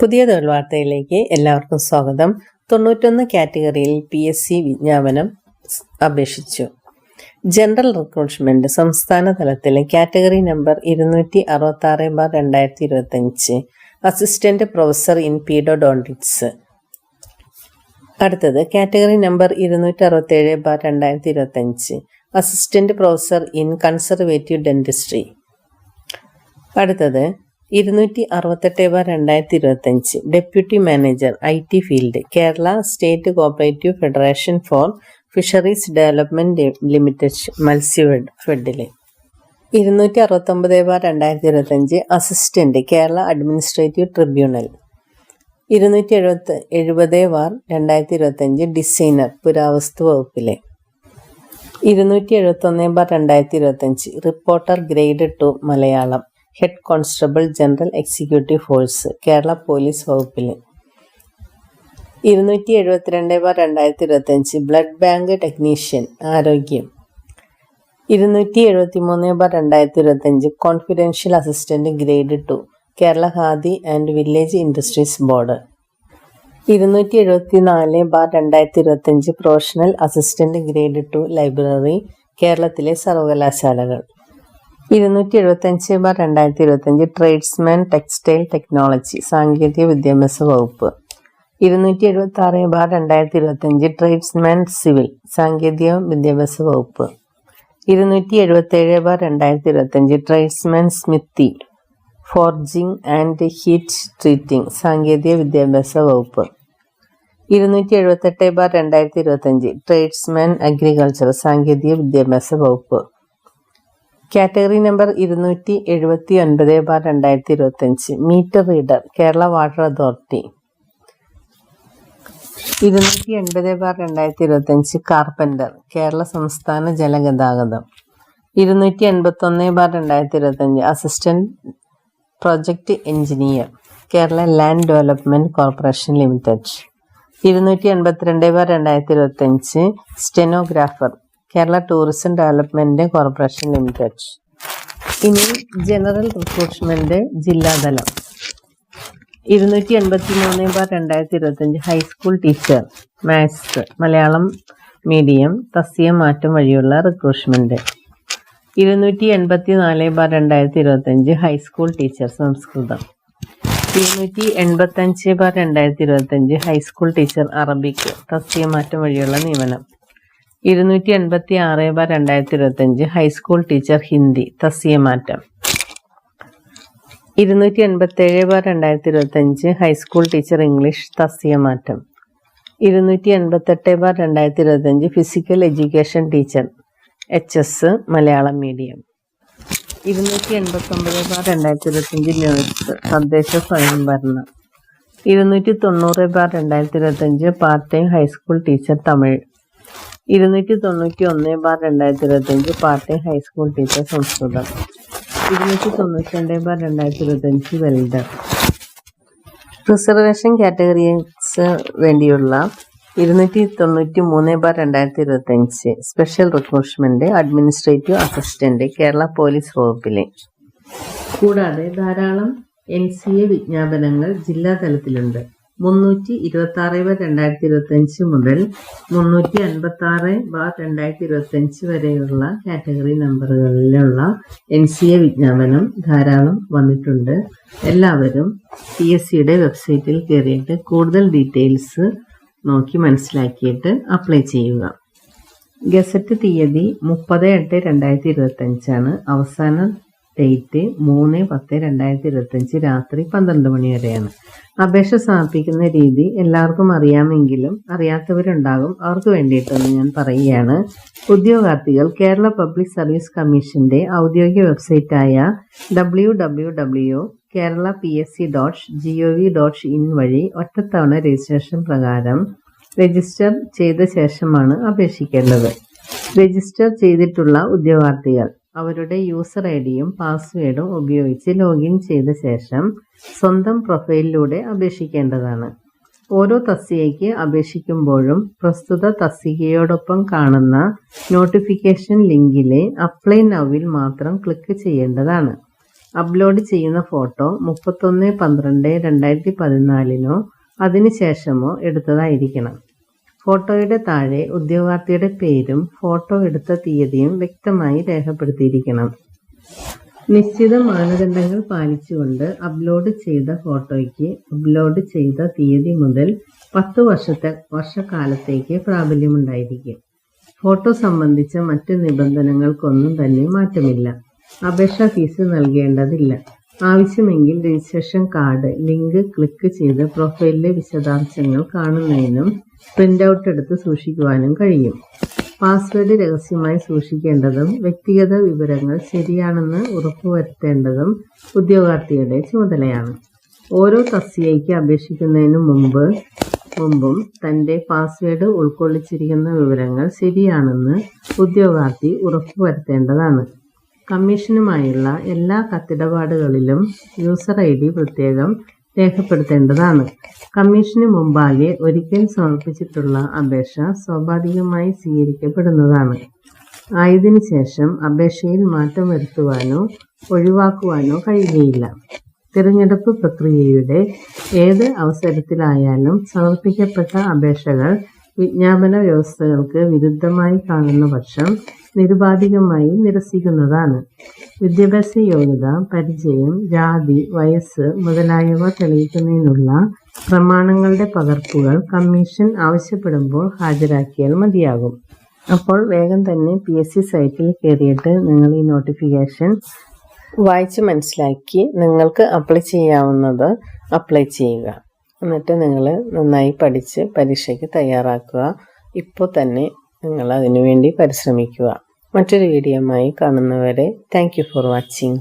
പുതിയ തൊഴിൽ വാർത്തയിലേക്ക് എല്ലാവർക്കും സ്വാഗതം. തൊണ്ണൂറ്റൊന്ന് കാറ്റഗറിയിൽ പി എസ് സി വിജ്ഞാപനം അപേക്ഷിച്ചു. ജനറൽ റിക്രൂട്ട്മെന്റ് സംസ്ഥാന തലത്തിൽ കാറ്റഗറി നമ്പർ ഇരുന്നൂറ്റി അറുപത്തി ആറ് ബാർ രണ്ടായിരത്തി ഇരുപത്തഞ്ച് അസിസ്റ്റന്റ് പ്രൊഫസർ ഇൻ പീഡോഡോണ്ടിക്സ് അടുത്തത് കാറ്റഗറി നമ്പർ ഇരുന്നൂറ്റി അറുപത്തേഴ് ബാർ രണ്ടായിരത്തി ഇരുപത്തഞ്ച് assistant professor in conservative dentistry. അടുത്തത് ഇരുന്നൂറ്റി അറുപത്തെട്ട് ബാർ രണ്ടായിരത്തി ഇരുപത്തഞ്ച് deputy manager I T field Kerala state cooperative federation for fisheries development limited Matsyafed ഫെഡിലെ. ഇരുന്നൂറ്റി അറുപത്തൊമ്പത് ബാർ രണ്ടായിരത്തി ഇരുപത്തഞ്ച് അസിസ്റ്റന്റ് കേരള അഡ്മിനിസ്ട്രേറ്റീവ് ട്രിബ്യൂണൽ. ഇരുന്നൂറ്റി എഴുപത്തി എഴുപത് ബാർ രണ്ടായിരത്തി ഇരുപത്തഞ്ച് ഡിസൈനർ പുരാവസ്തു വകുപ്പിലെ. ഇരുന്നൂറ്റി എഴുപത്തൊന്ന് ബാർ രണ്ടായിരത്തി ഇരുപത്തഞ്ച് reporter grade two Malayalam. Head constable general executive force Kerala police വകുപ്പിൽ ഇരുന്നൂറ്റി എഴുപത്തിരണ്ട് ബാർ രണ്ടായിരത്തി ഇരുപത്തഞ്ച് ബ്ലഡ് ബാങ്ക് ടെക്നീഷ്യൻ ആരോഗ്യം. ഇരുന്നൂറ്റി എഴുപത്തി മൂന്ന് ബാർ രണ്ടായിരത്തി ഇരുപത്തഞ്ച് confidential assistant grade two Kerala Khadi and village industries board. ഇരുന്നൂറ്റി എഴുപത്തി നാല് ബാർ രണ്ടായിരത്തി ഇരുപത്തഞ്ച് professional assistant grade two library കേരളത്തിലെ സർവകലാശാലകൾ. ഇരുന്നൂറ്റി എഴുപത്തഞ്ച് ബാർ രണ്ടായിരത്തി ഇരുപത്തഞ്ച് ട്രേഡ്സ്മാൻ ടെക്സ്റ്റൈൽ ടെക്നോളജി സാങ്കേതിക വിദ്യാഭ്യാസ വകുപ്പ്. ഇരുന്നൂറ്റി എഴുപത്തി ആറ് ബാർ രണ്ടായിരത്തി ഇരുപത്തഞ്ച് ട്രേഡ്സ്മാൻ സിവിൽ സാങ്കേതിക വിദ്യാഭ്യാസ വകുപ്പ്. ഇരുന്നൂറ്റി എഴുപത്തേഴ് ബാർ രണ്ടായിരത്തി ഇരുപത്തഞ്ച് tradesman smithy forging and heat treating സാങ്കേതിക വിദ്യാഭ്യാസ വകുപ്പ്. ഇരുന്നൂറ്റി എഴുപത്തെട്ട് ബാർ രണ്ടായിരത്തി ഇരുപത്തഞ്ച് ട്രേഡ്സ്മാൻ അഗ്രികൾച്ചർ സാങ്കേതിക വിദ്യാഭ്യാസ വകുപ്പ്. കാറ്റഗറി നമ്പർ ഇരുന്നൂറ്റി എഴുപത്തി ഒൻപത് ബാർ രണ്ടായിരത്തി ഇരുപത്തഞ്ച് meter reader Kerala water authority ഇരുന്നൂറ്റി എൺപത് ബാർ രണ്ടായിരത്തി ഇരുപത്തഞ്ച് കാർപ്പന്റർ കേരള സംസ്ഥാന ജലഗതാഗതം ഇരുന്നൂറ്റി എൺപത്തി ഒന്ന് ബാർ രണ്ടായിരത്തി ഇരുപത്തഞ്ച് assistant project engineer Kerala land development corporation limited ഇരുന്നൂറ്റി എൺപത്തിരണ്ട് ബാർ രണ്ടായിരത്തി ഇരുപത്തഞ്ച് stenographer Kerala tourism development corporation limited. ഇനി ജനറൽ റിക്രൂട്ട്മെന്റ് ജില്ലാതലം ഇരുന്നൂറ്റി എൺപത്തി മൂന്ന് ബാർ രണ്ടായിരത്തി ഇരുപത്തഞ്ച് high school teacher maths Malayalam medium തസ്യ മാറ്റം വഴിയുള്ള റിക്രൂട്ട്മെന്റ് ഇരുന്നൂറ്റി എൺപത്തി നാല് ബാർ രണ്ടായിരത്തി ഇരുപത്തഞ്ച് ഹൈസ്കൂൾ ടീച്ചർ സംസ്കൃതം. ഇരുന്നൂറ്റി എൺപത്തഞ്ച് ബാർ രണ്ടായിരത്തി ഇരുപത്തഞ്ച് ഹൈസ്കൂൾ ടീച്ചർ അറബിക്ക് തസ്യ മാറ്റം വഴിയുള്ള നിയമനം. ഇരുന്നൂറ്റി എൺപത്തി ആറ് ബാർ രണ്ടായിരത്തി ഇരുപത്തഞ്ച് ഹൈസ്കൂൾ ടീച്ചർ ഹിന്ദി തസ്യമാറ്റം മാറ്റം ഇരുന്നൂറ്റി എൺപത്തേഴ് ബാർ രണ്ടായിരത്തി ഇരുപത്തഞ്ച് ഹൈസ്കൂൾ ടീച്ചർ ഇംഗ്ലീഷ് തസ്യമാറ്റം മാറ്റം ഇരുന്നൂറ്റി എൺപത്തെട്ട് ബാർ രണ്ടായിരത്തി ഇരുപത്തഞ്ച് physical education teacher H S Malayalam medium ഇരുന്നൂറ്റി എൺപത്തൊമ്പത് ബാർ രണ്ടായിരത്തി ഇരുപത്തഞ്ച് നേഴ്സ് തദ്ദേശ സ്വയംഭരണം. ഇരുന്നൂറ്റി തൊണ്ണൂറ് ബാർ രണ്ടായിരത്തി ഇരുപത്തഞ്ച് part time high school teacher Tamil. ഇരുന്നൂറ്റി തൊണ്ണൂറ്റി ഒന്ന് ബാർ രണ്ടായിരത്തി ഇരുപത്തഞ്ച് പാർട്ട് ഹൈസ്കൂൾ ടീച്ചർ സംസ്കൃതം. ഇരുന്നൂറ്റി തൊണ്ണൂറ്റി രണ്ട് ബാർ രണ്ടായിരത്തി ഇരുപത്തഞ്ച് വെൽഡർ. റിസർവേഷൻ കാറ്റഗറീസ് വേണ്ടിയുള്ള ഇരുന്നൂറ്റി തൊണ്ണൂറ്റി മൂന്ന് ബാർ രണ്ടായിരത്തി ഇരുപത്തഞ്ച് special recruitment administrative assistant Kerala police വകുപ്പിലെ. കൂടാതെ ധാരാളം എൻ സി എ വിജ്ഞാപനങ്ങൾ ജില്ലാ തലത്തിലുണ്ട് മുന്നൂറ്റി ഇരുപത്തി ആറ് ബാർ രണ്ടായിരത്തി ഇരുപത്തഞ്ച് മുതൽ മുന്നൂറ്റി അൻപത്തി ആറ് ബാർ രണ്ടായിരത്തി ഇരുപത്തഞ്ച് വരെയുള്ള കാറ്റഗറി നമ്പറുകളിലുള്ള എൻ സി എ വിജ്ഞാപനം ധാരാളം വന്നിട്ടുണ്ട്. എല്ലാവരും പി എസ് സിയുടെ വെബ്സൈറ്റിൽ കയറിയിട്ട് കൂടുതൽ ഡീറ്റെയിൽസ് നോക്കി മനസ്സിലാക്കിയിട്ട് അപ്ലൈ ചെയ്യുക. ഗസറ്റ് തീയതി മുപ്പത് എട്ട് രണ്ടായിരത്തി ഇരുപത്തഞ്ചാണ് അവസാന ഡേറ്റ് മൂന്ന് പത്ത് രണ്ടായിരത്തി ഇരുപത്തഞ്ച് രാത്രി പന്ത്രണ്ട് മണി വരെയാണ്. അപേക്ഷ സമർപ്പിക്കുന്ന രീതി എല്ലാവർക്കും അറിയാമെങ്കിലും അറിയാത്തവരുണ്ടാകും. അവർക്ക് വേണ്ടിയിട്ടൊന്ന് ഞാൻ പറയുകയാണ്. ഉദ്യോഗാർത്ഥികൾ കേരള പബ്ലിക് സർവീസ് കമ്മീഷന്റെ ഔദ്യോഗിക വെബ്സൈറ്റായ W W W Kerala P S C dot G O V dot in വഴി ഒറ്റത്തവണ രജിസ്ട്രേഷൻ പ്രകാരം രജിസ്റ്റർ ചെയ്ത ശേഷമാണ് അപേക്ഷിക്കേണ്ടത്. രജിസ്റ്റർ ചെയ്തിട്ടുള്ള ഉദ്യോഗാർത്ഥികൾ അവരുടെ യൂസർ ഐ ഡിയും പാസ്വേഡും ഉപയോഗിച്ച് ലോഗിൻ ചെയ്ത ശേഷം സ്വന്തം പ്രൊഫൈലിലൂടെ അപേക്ഷിക്കേണ്ടതാണ്. ഓരോ തസ്തികയ്ക്ക് അപേക്ഷിക്കുമ്പോഴും പ്രസ്തുത തസ്തികയോടൊപ്പം കാണുന്ന നോട്ടിഫിക്കേഷൻ ലിങ്കിലെ അപ്ലൈ നൗവിൽ മാത്രം ക്ലിക്ക് ചെയ്യേണ്ടതാണ്. അപ്ലോഡ് ചെയ്യുന്ന ഫോട്ടോ മുപ്പത്തൊന്ന് പന്ത്രണ്ട് രണ്ടായിരത്തി പതിനാലിനോ അതിനുശേഷമോ എടുത്തതായിരിക്കണം. ഫോട്ടോയുടെ താഴെ ഉദ്യോഗാർത്ഥിയുടെ പേരും ഫോട്ടോ എടുത്ത തീയതിയും വ്യക്തമായി രേഖപ്പെടുത്തിയിരിക്കണം. നിശ്ചിത മാനദണ്ഡങ്ങൾ പാലിച്ചുകൊണ്ട് അപ്ലോഡ് ചെയ്ത ഫോട്ടോയ്ക്ക് അപ്ലോഡ് ചെയ്ത തീയതി മുതൽ പത്ത് വർഷത്തെ വർഷക്കാലത്തേക്ക് പ്രാബല്യമുണ്ടായിരിക്കും. ഫോട്ടോ സംബന്ധിച്ച മറ്റ് നിബന്ധനകൾക്കൊന്നും തന്നെ മാറ്റമില്ല. അപേക്ഷാ ഫീസ് നൽകേണ്ടതില്ല. ആവശ്യമെങ്കിൽ രജിസ്ട്രേഷൻ കാർഡ് ലിങ്ക് ക്ലിക്ക് ചെയ്ത് പ്രൊഫൈലിലെ വിശദാംശങ്ങൾ കാണുന്നതിനും പ്രിന്റ് ഔട്ട് എടുത്ത് സൂക്ഷിക്കുവാനും കഴിയും. പാസ്വേഡ് രഹസ്യമായി സൂക്ഷിക്കേണ്ടതും വ്യക്തിഗത വിവരങ്ങൾ ശരിയാണെന്ന് ഉറപ്പുവരുത്തേണ്ടതും ഉദ്യോഗാർത്ഥിയുടെ ചുമതലയാണ്. ഓരോ തസ്തികയ്ക്ക് അപേക്ഷിക്കുന്നതിനു മുമ്പ് മുമ്പും തന്റെ പാസ്വേഡ് ഉൾക്കൊള്ളിച്ചിരിക്കുന്ന വിവരങ്ങൾ ശരിയാണെന്ന് ഉദ്യോഗാർത്ഥി ഉറപ്പുവരുത്തേണ്ടതാണ്. കമ്മീഷനുമായുള്ള എല്ലാ കത്തിടപാടുകളിലും യൂസർ ഐ ഡി പ്രത്യേകം രേഖപ്പെടുത്തേണ്ടതാണ്. കമ്മീഷന് മുമ്പാകെ ഒരിക്കൽ സമർപ്പിച്ചിട്ടുള്ള അപേക്ഷ സ്വാഭാവികമായി സ്വീകരിക്കപ്പെടുന്നതാണ്. ആയതിനു ശേഷം അപേക്ഷയിൽ മാറ്റം വരുത്തുവാനോ ഒഴിവാക്കുവാനോ കഴിയുകയില്ല. തിരഞ്ഞെടുപ്പ് പ്രക്രിയയുടെ ഏത് അവസരത്തിലായാലും സമർപ്പിക്കപ്പെട്ട അപേക്ഷകൾ വിജ്ഞാപന വ്യവസ്ഥകൾക്ക് വിരുദ്ധമായി കാണുന്ന പക്ഷം നിരുപാധികമായി നിരസിക്കുന്നതാണ്. വിദ്യാഭ്യാസ യോഗ്യത പരിചയം ജാതി വയസ്സ് മുതലായവ തെളിയിക്കുന്നതിനുള്ള പ്രമാണങ്ങളുടെ പകർപ്പുകൾ കമ്മീഷൻ ആവശ്യപ്പെടുമ്പോൾ ഹാജരാക്കിയാൽ മതിയാകും. അപ്പോൾ വേഗം തന്നെ പി എസ് സി സൈറ്റിൽ കയറിയിട്ട് നിങ്ങൾ ഈ നോട്ടിഫിക്കേഷൻ വായിച്ച് മനസ്സിലാക്കി നിങ്ങൾക്ക് അപ്ലൈ ചെയ്യാവുന്നത് അപ്ലൈ ചെയ്യുക. എന്നിട്ട് നിങ്ങൾ നന്നായി പഠിച്ച് പരീക്ഷയ്ക്ക് തയ്യാറാക്കുക. ഇപ്പോൾ തന്നെ നിങ്ങൾ അതിനുവേണ്ടി പരിശ്രമിക്കുക. മറ്റൊരു വീഡിയോയുമായി കാണുന്നവരെ താങ്ക് ഫോർ വാച്ചിങ്